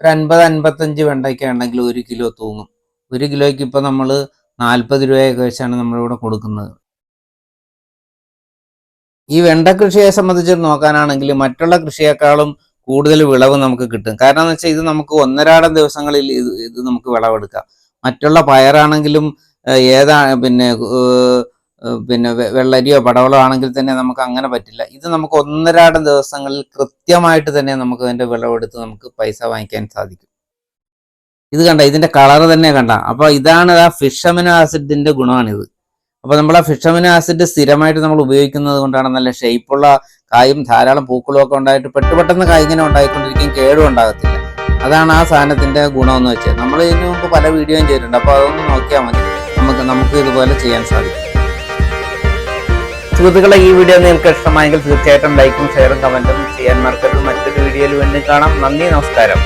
ഒരു അൻപത് അൻപത്തഞ്ച് വെണ്ടയ്ക്ക ഉണ്ടെങ്കിൽ ഒരു കിലോ തൂങ്ങും. ഒരു കിലോയ്ക്ക് ഇപ്പൊ നമ്മൾ നാൽപ്പത് രൂപയൊക്കെ വെച്ചാണ് നമ്മളിവിടെ കൊടുക്കുന്നത്. ഈ വെണ്ട കൃഷിയെ സംബന്ധിച്ച് നോക്കാനാണെങ്കിൽ മറ്റുള്ള കൃഷിയേക്കാളും കൂടുതൽ വിളവ് നമുക്ക് കിട്ടും. കാരണം എന്ന് വെച്ചാൽ ഇത് നമുക്ക് ഒന്നരാടം ദിവസങ്ങളിൽ ഇത് ഇത് നമുക്ക് വിളവെടുക്കാം. മറ്റുള്ള പയറാണെങ്കിലും ഏതാ പിന്നെ പിന്നെ വെള്ളരിയോ പടവളോ ആണെങ്കിൽ തന്നെ നമുക്ക് അങ്ങനെ പറ്റില്ല. ഇത് നമുക്ക് ഒന്നരാടം ദിവസങ്ങളിൽ കൃത്യമായിട്ട് തന്നെ നമുക്ക് അതിന്റെ വിളവെടുത്ത് നമുക്ക് പൈസ വാങ്ങിക്കാൻ സാധിക്കും. ഇത് കണ്ട ഇതിന്റെ കളർ തന്നെ കണ്ട. അപ്പോൾ ഇതാണ് ആ ഫിഷമിനോ ആസിഡിന്റെ ഗുണമാണിത്. അപ്പോൾ നമ്മൾ ആ ഫിഷമിനോ ആസിഡ് സ്ഥിരമായിട്ട് നമ്മൾ ഉപയോഗിക്കുന്നത് കൊണ്ടാണ് നല്ല ഷേപ്പുള്ള കായും ധാരാളം പൂക്കളും ഒക്കെ ഉണ്ടായിട്ട് പെട്ടു പെട്ടെന്ന് കായ് ഇങ്ങനെ ഉണ്ടായിക്കൊണ്ടിരിക്കും കേടും ഉണ്ടാകത്തില്ല. അതാണ് ആ സാധനത്തിന്റെ ഗുണമെന്ന് വെച്ചാൽ നമ്മൾ ഇതിനു മുമ്പ് പല വീഡിയോയും ചെയ്തിട്ടുണ്ട്. അപ്പോൾ അതൊന്ന് നോക്കിയാൽ മതി. നമുക്ക് നമുക്ക് ഇതുപോലെ ചെയ്യാൻ സാധിക്കും. സുഹൃത്തുക്കളെ ഈ വീഡിയോ നിങ്ങൾക്ക് ഇഷ്ടമായെങ്കിൽ തീർച്ചയായിട്ടും ലൈക്കും ഷെയറും കമന്റും ചെയ്യാൻ മറക്കരുത്. മറ്റൊരു വീഡിയോയിൽ വീണ്ടും കാണാം. നന്ദി നമസ്കാരം.